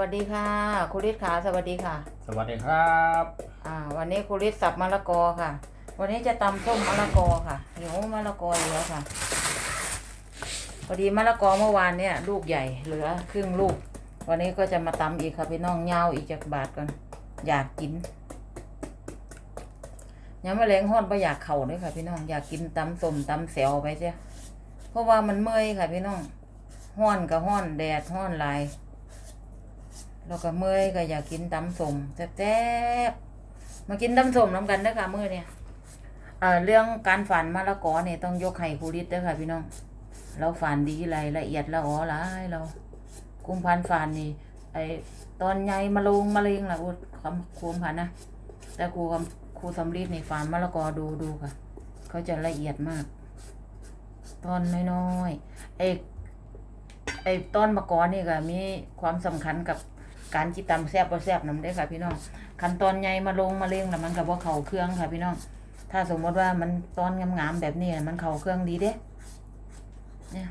วัสดีค่ะครูฤทธิ์ขาสวัสดีค่ะ สวัสดีครับอ่าวันนี้ครูฤทธิ์สับมะละกอค่ะ วันนี้จะตำส้มมะละกอค่ะหิวมะละกอเหลือค่ะพอดีมะละกอเมื่อวานเนี่ยลูกใหญ่เหลือครึ่งลูก วันนี้ก็จะมาตำอีกค่ะพี่น้องเงาอีกจากบาทก่อนอยากกินยังไม่แรงห้อนไ่อยากเข่าเลยค่ะ พี่น้องอยากกินตำส้มตำแซวไปเสียเพราะว่ามันเมื่อยค่ะ พี่น้องห้อนก็ห้อนแดดห้อนหลาย แล้วก็เมื่อยก็อยากกินตำส้มแซ่บๆมากินตำส้มน้ำกันเด้อค่ะมื้อเนี่ยเอ่อเรื่องการฝันมะละกอเนี่ยต้องยกให้ครูฤทธิ์เด้อค่ะพี่น้อง เราฝันดีรละเอียดละอ๋อหลายเรา กุมพันฝันนี่ไอตอนใหญ่มาลงมาเลงล่ะพูดคำครูพันนะแต่ครูครูสำลีนี่ฝันมะละกอดูดูค่ะ เขาจะละเอียดมาก ตอนน้อยๆไอไอต้นมะกอนี่ก็มีความสำคัญกับ การจิตตำแซบบ่แซบนำได้ค่ะ พี่น้องขั้นตอนใหญ่มาลงมาเลงแล้วมันกับว่าเข่าเครื่องค่ะ พี่น้อง ถ้าสมมติว่ามันตอนงามๆแบบนี้มันเข่าเครื่องดีเด้เนี่ย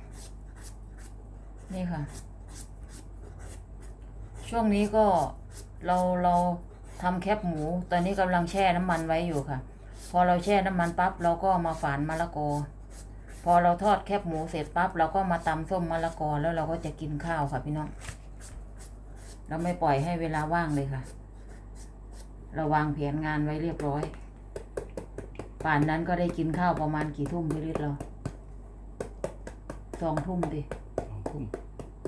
นี่ค่ะ ช่วงนี้ก็เราเราทำแคบหมู ตอนนี้กำลังแช่น้ำมันไว้อยู่ค่ะ พอเราแช่น้ำมันปั๊บเราก็มาฝานมะละกอ พอเราทอดแคบหมูเสร็จปั๊บเราก็มาตำส้มมะละกอแล้วเราก็จะกินข้าวค่ะพี่น้อง เราไม่ปล่อยให้เวลาว่างเลยค่ะ เราวางแผนงานไว้เรียบร้อย ป่านนั้นก็ได้กินข้าวประมาณกี่ทุ่มพี่ฤทธิ์เราสองทุ่มดิทุ่ม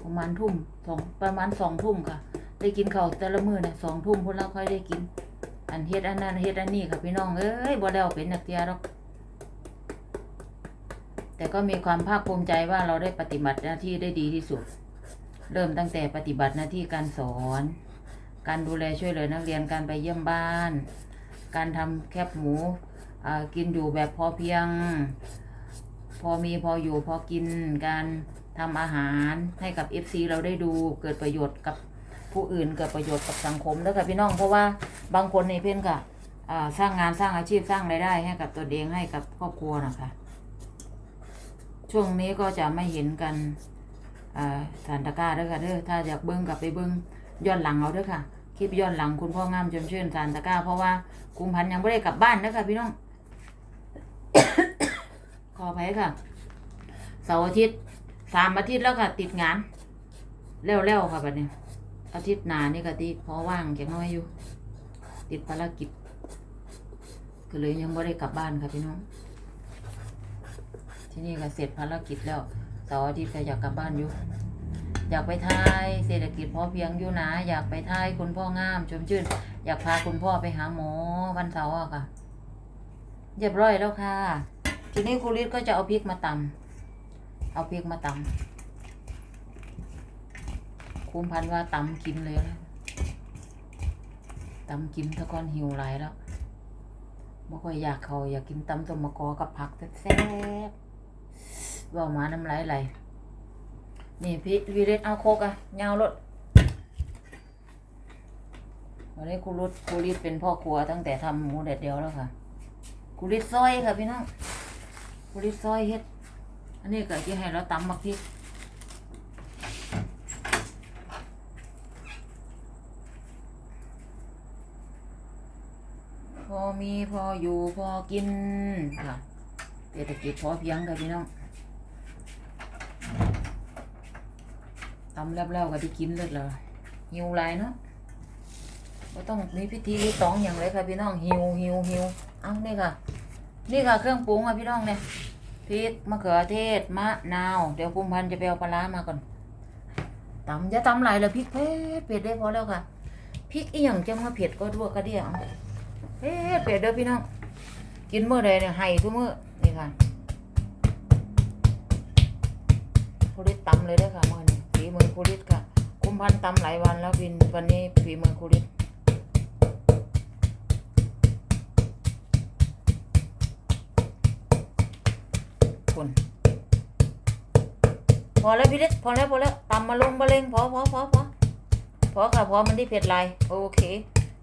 ประมาณทุ่มสองประมาณสองทุ่มค่ะ ได้กินข้าวแต่ละมื้อเนี่ยสองทุ่มพวกเราค่อยได้กิน อันเฮ็ดอันนั้นเฮ็ดอันนี้ค่ะพี่น้องเอ้ยบ่ได้เอาเป็นนักเตียหรอกแต่ก็มีความภาคภูมิใจว่าเราได้ปฏิบัติหน้าที่ได้ดีที่สุด เริ่มตั้งแต่ปฏิบัติหน้าที่การสอน การดูแลช่วยเหลือนักเรียนการไปเยี่ยมบ้าน การทำแคบหมูอ่ากินอยู่แบบพอเพียง พอมีพออยู่พอกินการทำอาหารให้กับ FC เราได้ดูเกิดประโยชน์กับผู้อื่นเกิดประโยชน์กับสังคมแล้วค่ะพี่น้องเพราะว่าบางคนในเพื่อนค่ะอ่าสร้างงานสร้างอาชีพสร้างรายได้ให้กับตัวเองให้กับครอบครัวนะคะ ช่วงนี้ก็จะไม่เห็นกัน สานตะกร้าด้อค่ะเด้อถ้าอยากเบิ้งกลับไปเบิ้งย้อนหลังเอาด้อค่ะ คลิปย้อนหลังคุณพ่องามจนชื่นสานตะกร้า เพราะว่ากุมพันยังไม่ได้กลับบ้านเด้อค่ะพี่น้อง ขออภัยค่ะ เสาร์อาทิตย์สามอาทิตย์แล้วค่ะ ติดงานเร็วๆค่ะบัดนี้ อาทิตย์หน้านี่ก็ติพอว่างจังน้อยอยู่ ติดภารกิจก็เลยยังไม่ได้กลับบ้านค่ะพี่น้อง ที่นี่ก็เสร็จภารกิจแล้ว เสาร์อาทิตย์ก็อยากกลับบ้านอยู่ อยากไปทายเศรษฐกิจพอเพียงอยู่นะ อยากไปทายคุณพ่องามชมชื่น อยากพาคุณพ่อไปหาหมอวันเสาร์อะค่ะเรียบร้อยแล้วค่ะ ทีนี้ครูฤทธิ์ก็จะเอาพริกมาตำเอาพริกมาตำคุมพันว่าตำกินเลยนะตำกินตะกอนหิวหลแล้วไม่ค่อยอยากเขาอยากกินตำสมมะกอกับผักแซ่บ ๆว่ามาน้ำลายไหลนี่พี่วีเรศเอาโคกอะยาวรถวันนี้ครูรุดครูฤทธิ์เป็นพ่อครัวตั้งแต่ทำหมูแดดเดียวแล้วค่ะครูฤทธิ์ซอยค่ะพี่น้องบริซอยเฮ็ด อันนี้ก็ที่ให้เราตำบักพริกพอมีพออยู่พอกินค่ะเศรษฐกิจพอเพียงค่ะพี่น้องำแล้วๆก็ได้กินเลยเหรอหิวหลายเนาะก็ต้องมีพิธีรีตองอย่างไรค่ะพี่น้องหิวหิวหิวเอานี่ค่ะ นี่ค่ะเครื่องปรุงค่ะพี่น้องเนี่ยพริกมะเขือเทศมะนาว เดี๋ยวภูมิพันธ์จะไปเอาปลาร้ามาก่อนตำจะตำไหลเลยพริกเผ็ดเผ็ดได้พอแล้วค่ะพริกอีหยังจะมาเผ็ดก็ทั่วกระเดียวเผ็ดเผ็ดเด้อพี่น้องกินเมื่อใดเนี่ยให้ทุกมื้อนี่ค่ะคุริตตำเลยเด้ค่ะมื่อ มือคุริตค่ะ คุมพันธ์ตำหลายวันแล้ววินวันนี้ฝีมือคุริตคุณพอแล้วพี่เล็กพอแล้วพอแล้วตำมาลงมาเลงพอพอพอพอพอค่ะพอมันที่เผ็ดลายโอเค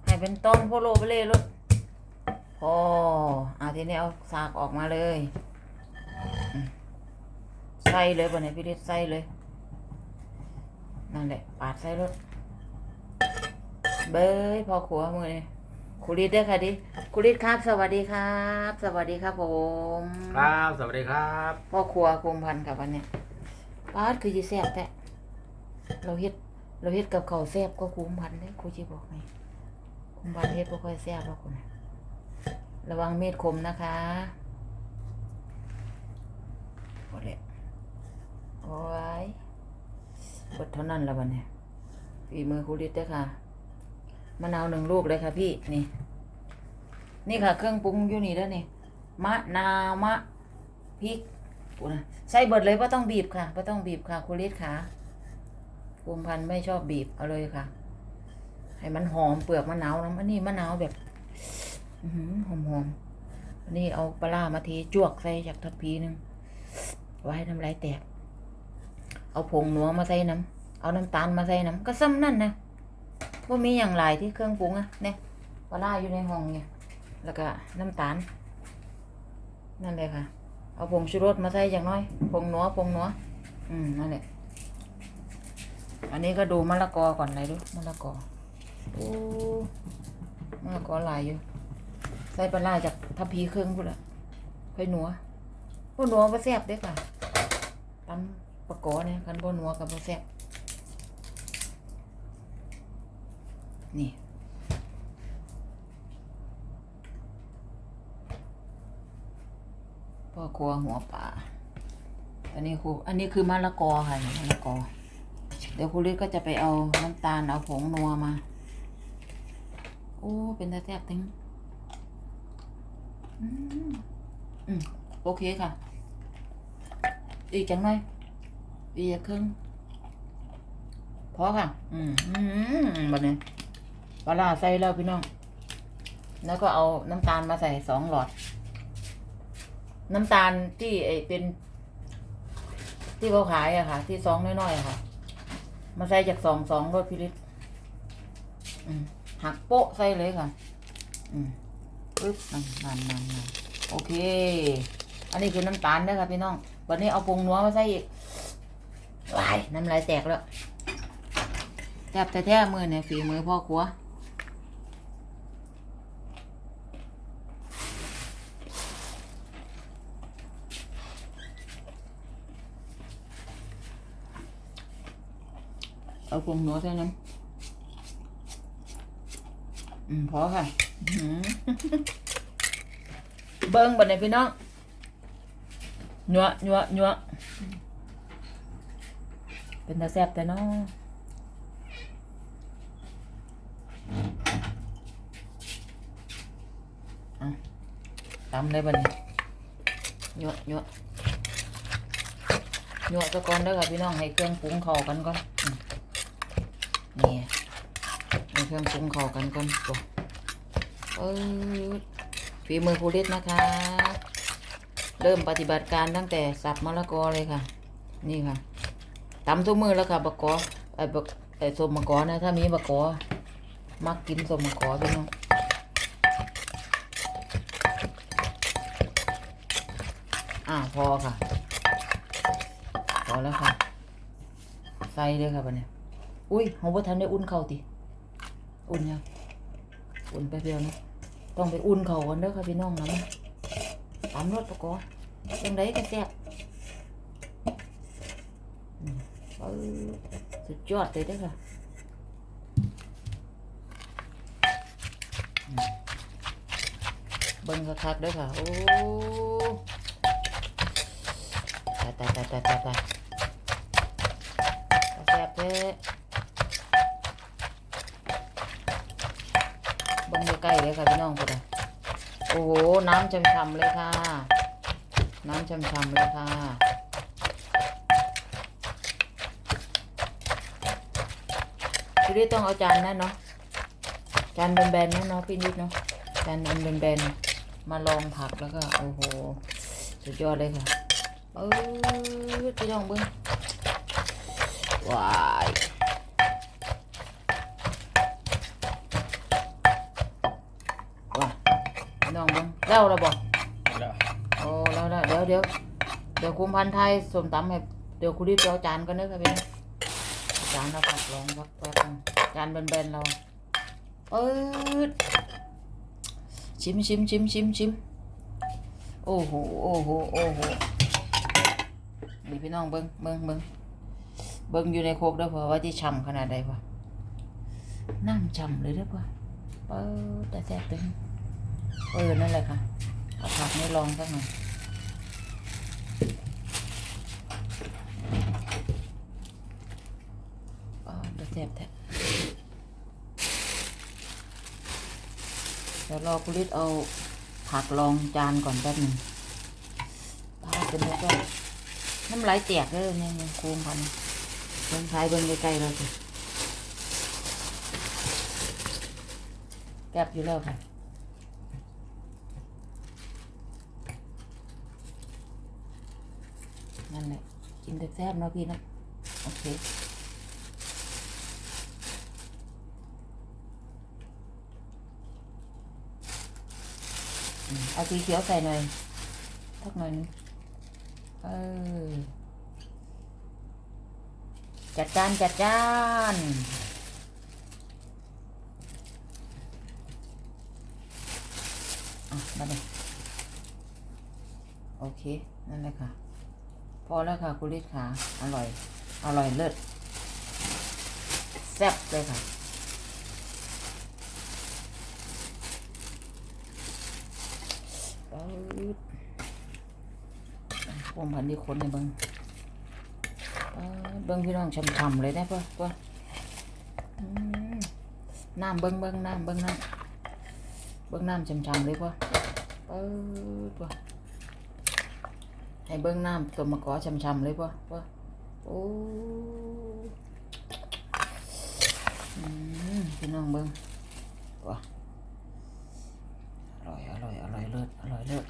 ให้เป็นต้นโพโลไปเลยลูกพออะทีนี้เอาสากออกมาเลย ใส่เลยบนไหนพี่เล็กใส่เลย นั่นแหละปาดใส่รถเบ้ยพ่อขัวมือนี่ครูฤทธิ์เด้อค่ะดิครูฤทธิ์ครับ สวัสดีครับ สวัสดีครับผมครับสวัสดีครับพ่อครัวคุมพันธุ์กับวันเนี้ยป้าดคือจีแซ่บแต่เราเฮ็ดเราเฮ็ดกับข้าวแซ่บก็คุมพันธุ์เลยครูจีบอกไงคุมพันธุ์เฮ็ดบ่ค่อยแซ่บหรอกคุณระวังมีดคมนะคะหมดเลยโอ้ย บดเท่านั้นล้ววันเนี้ยฝีมือครูฤทธิ์เด้ค่ะมะนาวหนึ่งลูกเลยค่ะพี่นี่ นี่ค่ะ เครื่องปรุงอยู่นี่แล้วนี่มะนาวมะพริกปูนะใส่เบิดเลยว่าต้องบีบค่ะว่าต้องบีบค่ะคุณฤทธิ์ค่ะภูมิพันธ์ไม่ชอบบีบเอาเลยค่ะ ให้มันหอมเปลือกมะนาวนะอันนี้มะนาวแบบหอมหอมนนี้เอาปลาร้ามาทีจวกใส่จากทัพพีหนึงไว้ให้น้ำลายแตก เอาผงหนัวมาใส่น้ำเอาน้ำตาลมาใส่น้ำก็ซ้ำนั่นนะว่ามีอย่างไรที่เครื่องปรุงอะเนี่ยปลาอยู่ในห้องเนี่ย แล้วก็น้ำตาล นั่นเลยค่ะ เอาผงชูรสมาใส่อย่างน้อยผงนัวผงนัวอืมนั่นแหละอันนี้ก็ดูมะละกอก่อนเลยดูมะละกอโอ้มะละกอหลายอยู่ ใส่ปลาจากทัพพีเครื่องพูดละค่อยนัวพวกนัวบ่แซ่บด้อค่ะตำ ปลากอเนี่ยคันบ่นัวกับบ่แซ่บนี่พ่อครัวหัวป่าอันนี้ครูอันนี้คือมะละกอค่ะมะละกอ เดี๋ยวครูฤทธิ์ก็จะไปเอาน้ำตาลเอาผงนัวมา โอ้ เป็นตาแซ่บทิ้งอืมโอเคค่ะ อีกจังหน่อย อีกครึ่งพอค่ะ อืมอืมบัดนี้ปลาใส่แล้วพี่น้อง แล้วก็เอาน้ำตาลมาใส่สองหลอด น้ำตาลที่ไอเป็น ที่เขาขายอะค่ะ ที่ซองน้อยๆอะค่ะ มาใส่จากสองสองรถพิลิตหักโป๊ะใส่เลยค่ะ อืมปึ๊บนั่นนั่นนั่นนั่นโอเค อันนี้คือน้ำตาลนะคะพี่น้อง วันนี้เอาผงนัวมาใส่อีก ลายน้ำลายแตกแล้วแทบแท้ๆมือเนี่ยฝีมือพ่อครัวเอาผงหนัวใส่น้ำอืมพอค่ะเบิ้งบัดนี้พี่น้องหนัวหนัวหนัว เป็นตาแซ่บแต่น้องอะตำเลยบัดนี้หนัวหนัวหนัวซะก่อนเด้อค่ะพี่น้องให้เครื่องปรุงเข้ากันก่อนอืมนี่ให้เครื่องปรุงเข้ากันก่อนตัวเออฝีมือครูฤทธิ์นะคะ เริ่มปฏิบัติการตั้งแต่สับมะละกอเลยค่ะ นี่ค่ะ ตำทุกมือแล้วค่ะบะกอไอ้บะไอ้สมมะกอนะ ถ้ามีบะกอมักกินสมมะกอพี่น้องอ่าพอค่ะ พอแล้วค่ะ ใส่เลยค่ะบัดเนี่ยอุ้ยของพ่ทันได้อุ่นเข่าติ อุ่นยังอุ่นไปเดียวนะต้องไปอุ่นเข่าก่อนเด้อค่ะพี่น้องนะมันตามรถปะกอยังไดก็แซ่บอืมเออ สุดยอดเลยเด้อค่ะเบิ่งคักๆเด้อค่ะ โอ้ตายตายตายตายตายตายแซ่บเด้เบิ่งใกล้ๆเลยค่ะพี่น้องพุ่นน่ะโอ้โห น้ำช่ำๆเลยค่ะ น้ำช่ำๆเลยค่ะ พี่นิดต้องเอาจานนั่นเนาะจานแบนๆนั่นเนาะพี่นิดเนาะจานอันแบนๆมาลองผักแล้วก็โอ้โหสุดยอดเลยค่ะเออพี่น้องเบิ้งว้ายว้ายพี่น้องเบิ้งเล่าแล้วบอกแล้วโอ้แล้วแล้วเดี๋ยวเดี๋ยวเดี๋ยวคุมพันธุ์ไทยสมตำให้เดี๋ยวคุณรีบไปเอาจานกันเด้อครับพี่ จานเราผักลองพักแป๊บนึงจานแบนๆเราเปิดชิมชิมชิมชิมชิมโอ้โหโอ้โหโอ้โหนี่พี่น้องเบิ้งเบิ้งเบิ้งเบิ้งอยู่ในโคกด้อพอว่าที่ช่ำขนาดใดพอน้ำช่ำเลยเด้อพอเปิดแต่แซ่บตึงเออนั่นแหละค่ะเอาผักนี่ลองสักหน่อยอ๋อแต่แซ่บแท้ เดี๋ ยวรอคุณฤทธิ์เอาผักลองจานก่อนแป๊บหนึ่งพาเป็นแล้วก็น้ำลายแตกเลยเนี่ยโคูมพันเบิ่งท้ายเบิ่งใกล้ๆเลยสิแก็บอยู่แล้วค่ะนั่นแหละกินแต่แซ่บเนาะพี่นะโอเค เอาสีเขียวใส่หน่อยทักหน่อยนึงเออจัดจานจัดจานอะมาเลยโอเค นั่นแหละค่ะ พอแล้วค่ะคุณลิศขาอร่อย อร่อยเลิศแซ่บเลยค่ะ ปื๊ดพวงพันธุ์ที่คนในเบิงเบิงพี่น้องช่ำๆเลยได้ปะปะอืมน้ำเบิงเบิงน้ำเบิงน้ำเบิงน้ำช่ำๆเลยปะปื๊ดปะให้เบิงน้ำตัวมะกอช่ำๆเลยปะปะโอ้อืมพี่น้องเบิงปะ อร่อย อร่อย อร่อยเลิศอร่อยเลิศ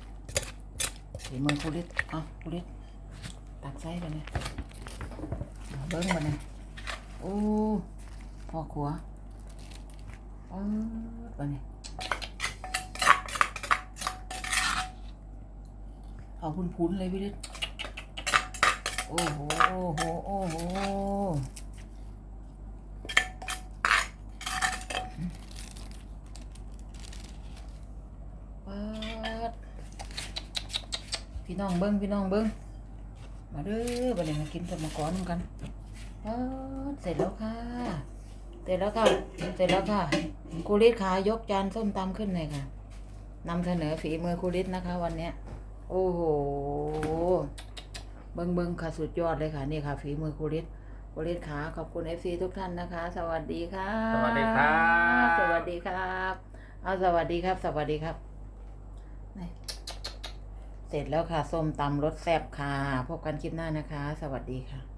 ฝีมือคุริตอ้าคุริตตักไส้ไปเนี่ยเบิ้งมาเนี่ยโอ้พ่อครัวเออไปเนี่ยเอาพุนๆเลยพี่ฤทธิ์โอ้โห โอ้โห โอ้โห ปาดพี่ น้องเบิ้งพี่น้องเบิ้งมาเด้อบัดนี้มากินสมกรนำกันปาดเสร็จแล้วค่ะ เสร็จแล้วค่ะ เสร็จแล้วค่ะครูฤทธิ์ขายกจานส้มตำขึ้นเลยค่ะนำเสนอฝีมือครูฤทธิ์นะคะ วันเนี้ยโอ้โหเบิ้งเบิ้งค่ะสุดยอดเลยค่ะ นี่ค่ะ ฝีมือครูฤทธิ์ครูฤทธิ์ขาขอบคุณเอฟซีทุกท่านนะคะ สวัสดีค่ะ สวัสดีครับ สวัสดีครับ เอาสวัสดีครับ สวัสดีครับนี่ เสร็จแล้วค่ะส้มตำรสแซ่บค่ะ พบกันคลิปหน้านะคะ สวัสดีค่ะ